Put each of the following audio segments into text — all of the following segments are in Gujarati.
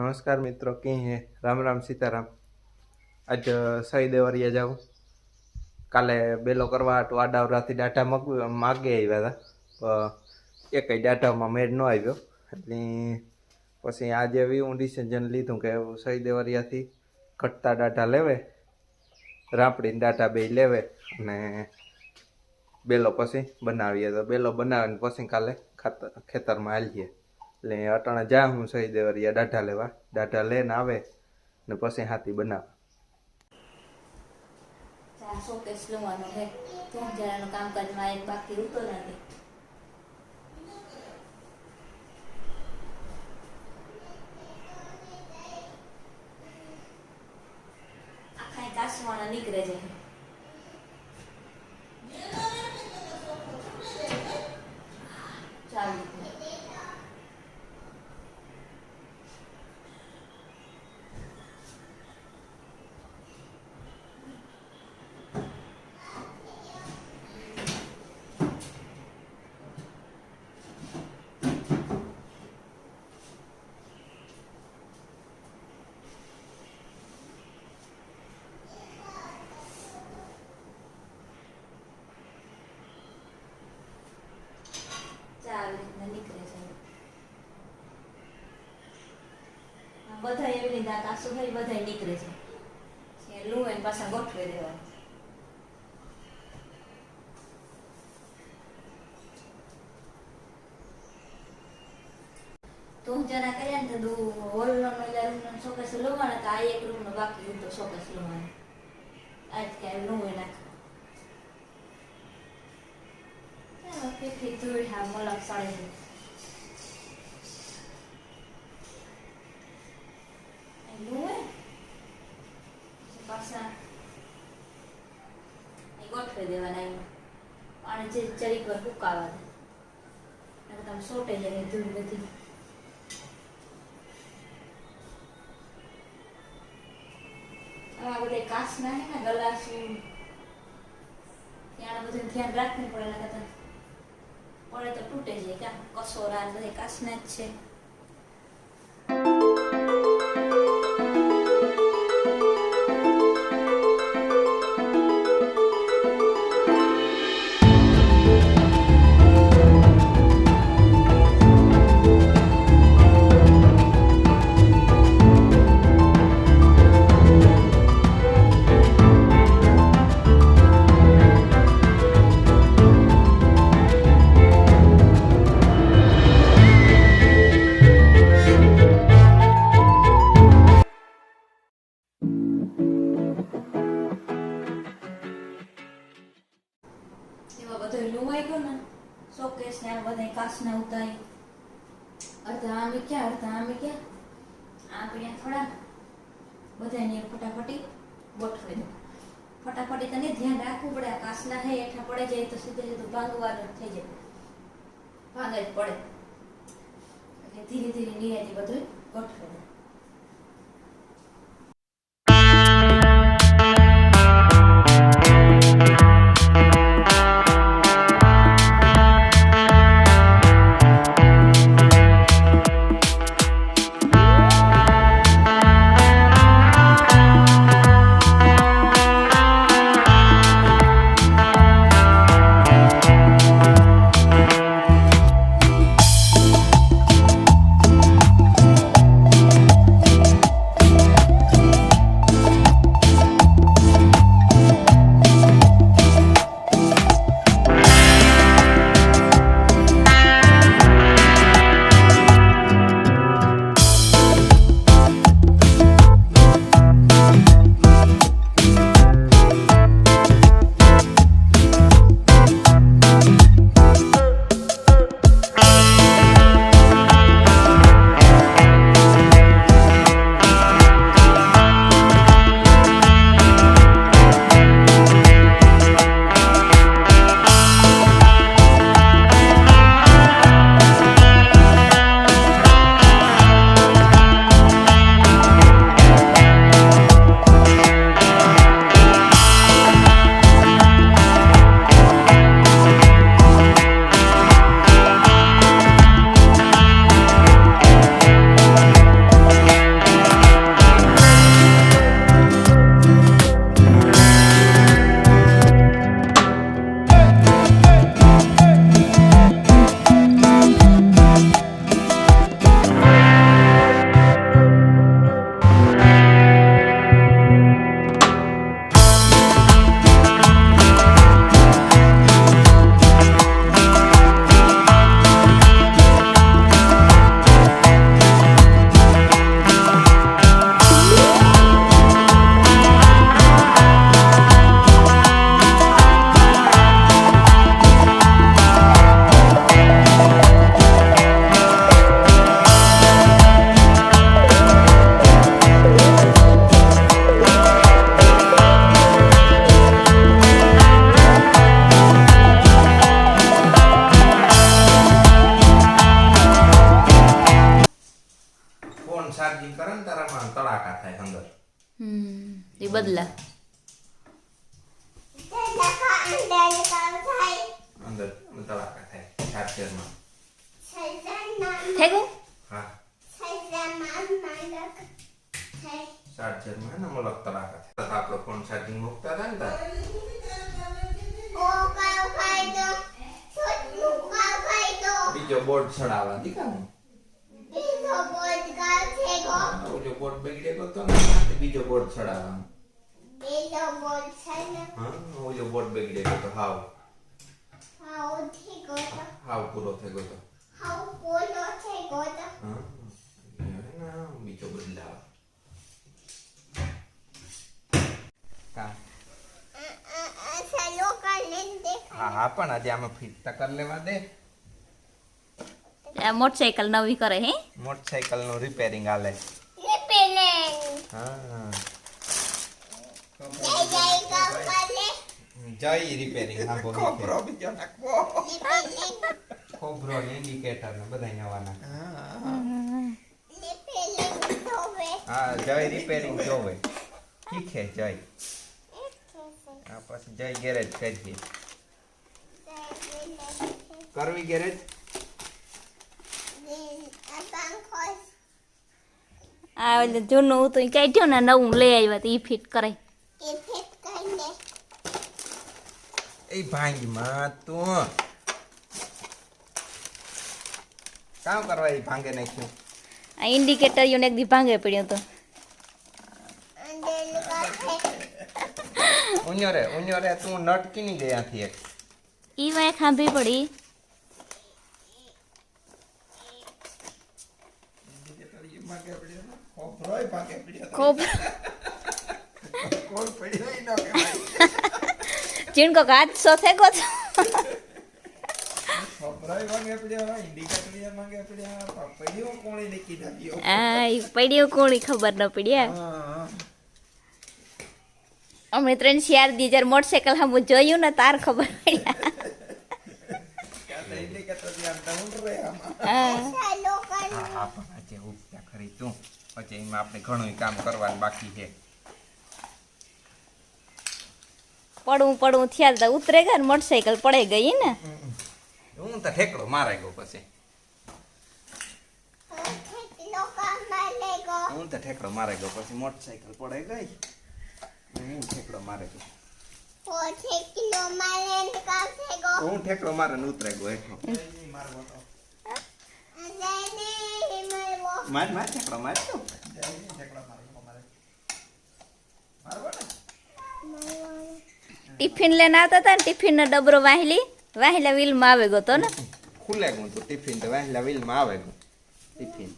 નમસ્કાર મિત્રો કે હે? રામ રામ સીતારામ. આજ સહી દેવરિયા જાઉં. કાલે બેલો કરવા હતો આડાવરાથી ડાટા મગ માગે આવ્યા હતા એક ડાટામાં મેળ ન આવ્યો. એટલે પછી આજે એવી હું ડિસિઝન લીધું કે સહી દેવરિયાથી ઘટતા ડાટા લેવે, રાપડીને ડાટા બે લેવે અને બેલો પછી બનાવીએ. તો બેલો બનાવીને પછી કાલે ખાતર ખેતરમાં હાલીએ. એટલે અટાણે જા હું સહી દેવરિયા દાઢા લેવા. દાઢા લઈને આવે ને પછી હાથી બનાવે. નીકળે છે ચાલુ ચાર રીતના નીકળે છે આ બધા એવી રીતે આ કાસુ ભાઈ બધા નીકળે છે. લું એને પાછા ગોઠવી દેવાનું તો જરા કર્યા ને તો હોલ નો રૂમ નો શોકેસ લોવાનો તો આ એક રૂમ નો બાકી હતો શોકેસ લોવાનો આજ કે નું હોય નાખ ફેફી ધૂળ હા, મલક સળે હે પછી પાછા અહીં ગોઠવી દેવાના એમ પાણી જે ચરીક વાર ફૂકાવા દે નકર તમે સોટે જાય ધૂળ બધી આમાં બધે કાચના હે ને ગલાસું ત્યાં બધું ધ્યાન રાખવું પડે નકર તો પડે તો તૂટે છે ક્યાં કસોરા બધે કાચના જ છે આમે ક્યાં અડધા આમે ક્યાં આપણે થોડા. બધાને ફટાફટી ગોઠવી દો. ફટાફટી તને ધ્યાન રાખવું પડે. આ કાચના હે, હેઠા પડે જાય તો સીધે સીધું ભાંગવાનું થઈ જાય. ભાંગ જ પડે. એટલે ધીરે ધીરે નિરાયથી બધું ગોઠવી દો. ચાર્જરમાં થઈ ગયું હા ચાર્જરમાં ને મલક તળાકા થાય આપણો ફોન ચાર્જિંગ મૂકતા હતા ને તાર બીજો બોર્ડ ચડાવવા દીકાનું ઓલો બોર્ડ બગડે ગયો તો ને બીજો બોર્ડ ચડાવવાનો હા ઓલો બોર્ડ બગડે ગયો તો હાવ પૂરો થઈ ગયો તો હા એટલે ના, બીજો બદલાવ કા હા હા પણ આજે આમાં ફિટ તો કરી લેવા દે મોટરસાયકલ નવી કરે હે મોટરસાયકલનું રિપેરિંગ હાલે હા જય રિપેરિંગ હા બોલો. ખોબરો બીજો નાખવો ખોબરો ને ઇન્ડિકેટર ને બધા નવાના હા જય રિપેરિંગ જોવે ઠીક હે જય હા પછી જય ગેરેજ કરીએ. કરવી ગેરેજ આ ઓલું જૂનું હતું કાઢ્યું ને નવું લઈ આવ્યા તો ઈ ફિટ કરે એ ભાંગી માં તું કામ કરવા એ ભાંગે નાખ્યું આ ઇન્ડિકેટર યુને એક દી ભાંગે પડ્યું તો ઉન્યો રે ઉન્યો રે તું નટકી ની ગઈ આથી એક ઈ વાય ખાંભી પડી ખૂબ ચીણકો હાથસો થઈ ગયો તો આ ઈ પડ્યું કોણી ખબર ન પડી આ. અમે ત્રણ ચાર દી જ્યારે મોટરસાયકલ સામું જોયું ને તાર ખબર પડી હા. હા હા પણ આજે ઉપતા ખરી તું. પછી એમાં આપણે ઘણું કામ કરવાનું બાકી છે. પડવું પડવું થયા તા ઉતરે ગયા ને મોટરસાયકલ પડે ગઈ ને? હું તો ઠેકડો મારે ગયો પછી. હું તો ઠેકડો મારે ગયો પછી મોટરસાઇકલ પડે ગઈ. હું ઠેકડો મારે ગયો. હું ઠેકડો મારે ને ઉતરે ગયો માર માર ઠેકડો માર ટિફિન લઈને આવતા હતા ને ટિફિનનો ડબરો વાહેલી વાહેલા વ્હીલમાં આવે ગયો તો ને? ખુલે ગયું તો ટિફિન તો વહેલા વ્હીલમાં આવે ગયું. ટિફિન.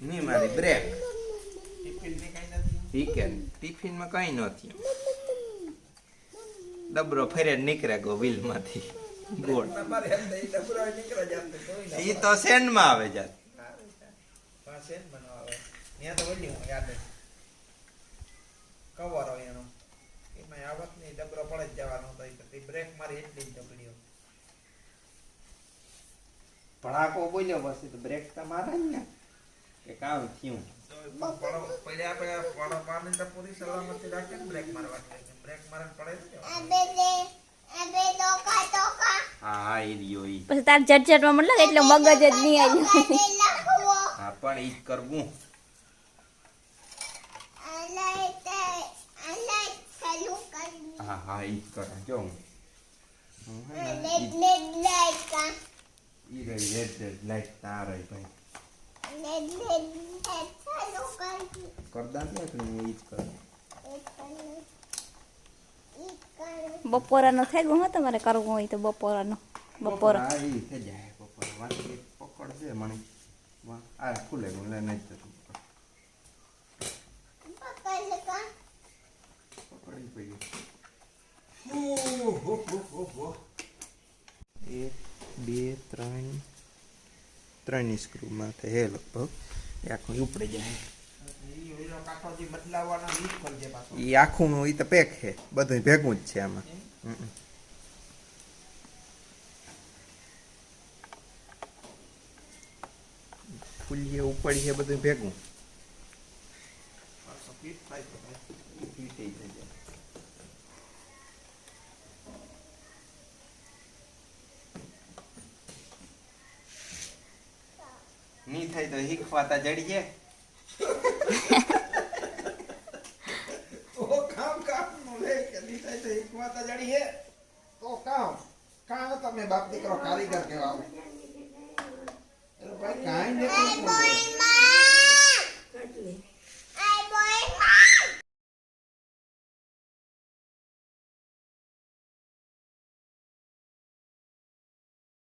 ની મારી બ્રેક વીકેન્ડ ટિફિનમાં કઈ નથી ડબરો ફેરે નીકળે ગયો વ્હીલમાંથી ગોળ. એ તો સેન્ડમાં આવે જાત. કવર હોય એનો. એમાં આવત નહીં ડબરો પડે જ જવાનો હતો એ બ્રેક મારી એટલી જ ડબડીઓ ભડાકો બોલ્યો પછી તો બ્રેક તો મારે ને. કે કામ થયું. પડ્યા પડ્યા પડો પાણી તો પૂરી સલામતી રાખીને બ્રેક મારવાની બ્રેક મારે પડે હા હા એ રહ્યો ઈ. પછી તાર ઝટઝટમાં મતલબ એટલે મગજ જ નહીં આવ્યું હા પણ ઈ કરવું. હા હા ઈ જ કરે જો હું હું હે ને ઈ રહી રેડ રેડ લાઈટ ના રહી ભાઈ કરતા ને એટલે હું ઈ જ કરું બપોરાનો થઈ ગયું હો તમારે કરવું હોય તો બપોરાનો બપોરા આ ઈ થઈ જાય બપોર વાંચી પકડજે મને આ ખુલે લે નહીં જતું પકડી પડી એક બે ત્રણ ત્રણ સ્ક્રૂમાં હે લગભગ. એ આખું ઉપડી જાય. એ આખું ઈ તો પેક છે. બધું ભેગું જ છે આમાં. ફૂલીએ છે બધું ભેગું. ફીટ થઈ જાય. ફાતા જડી છે? ઓ કામ કામ મોલે કદી થાય તો એક ફાતા જડી છે. તો કામ કામ તમે બાપ દીકરો કારીગર કહેવાઓ? એટલે ભાઈ કાઈ નથી